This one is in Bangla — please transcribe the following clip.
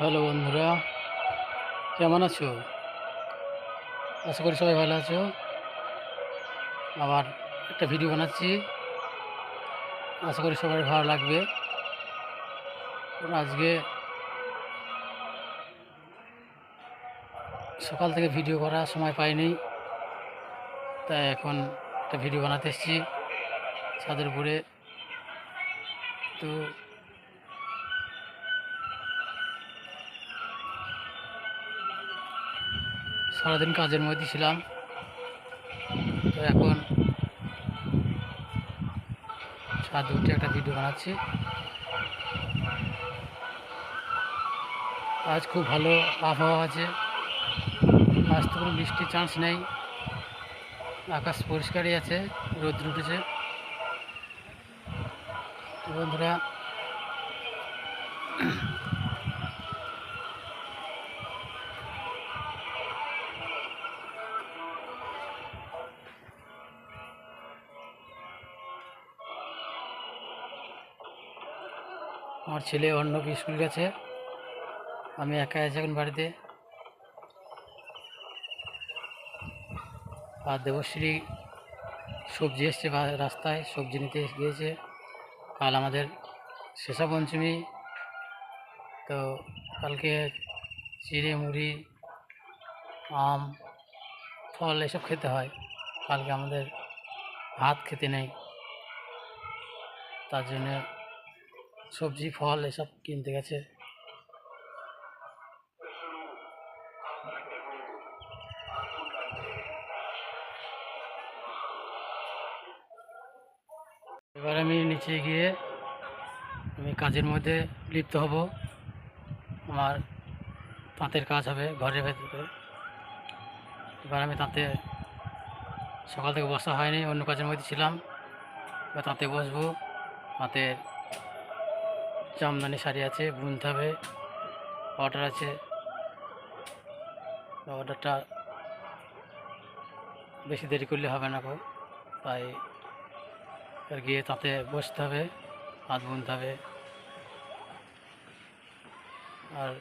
হ্যালো বন্ধুরা, কেমন আছো? আশা করি সবাই ভালো আছো। আবার একটা ভিডিও বানাচ্ছি। আশা করি সবাই ভালো লাগবে। আজকে সকাল থেকে ভিডিও করার সময় পাইনি। তাই এখন একটা ভিডিও বানাতে এসেছি। ছাদের উপরে। তো সারাদিন কাজের মধ্যে ছিলাম। তো এখন ছাদ উঠে একটা ভিডিও বানাচ্ছি। আজ খুব ভালো আবহাওয়া আছে। আজ তো কোনো বৃষ্টির চান্স নেই। আকাশ পরিষ্কারই আছে রোদ্র উঠেছে। বন্ধুরা আমার ছেলে অন্য স্কুল গেছে। আমি একা আছি এখন বাড়িতে। আর দেবশ্রী সবজি এসছে রাস্তায়, সবজি নিতে গিয়েছে। কাল আমাদের শেষা পঞ্চমী। তো কালকে চিড়ে, মুড়ি, আম, ফল এসব খেতে হয়। কালকে আমাদের ভাত খেতে নেই। তার জন্য সবজি, ফল এসব কিনতে গেছে। এবার আমি নিচে গিয়ে আমি কাজের মধ্যে লিপ্ত হব। আমার তাঁতের কাজ হবে ঘরের ভেতরে। এবার আমি তাঁতে সকাল থেকে বসা হয়নি, অন্য কাজের মধ্যে ছিলাম। এবার তাঁতে বসবো, তাঁতের জামদানি শাড়ি আছে, বুনতে হবে। অর্ডার আছে। অর্ডারটা বেশি দেরি করলে হবে না গো তাই গিয়ে তাতে বসতে হবে, হাত বুনতে হবে। আর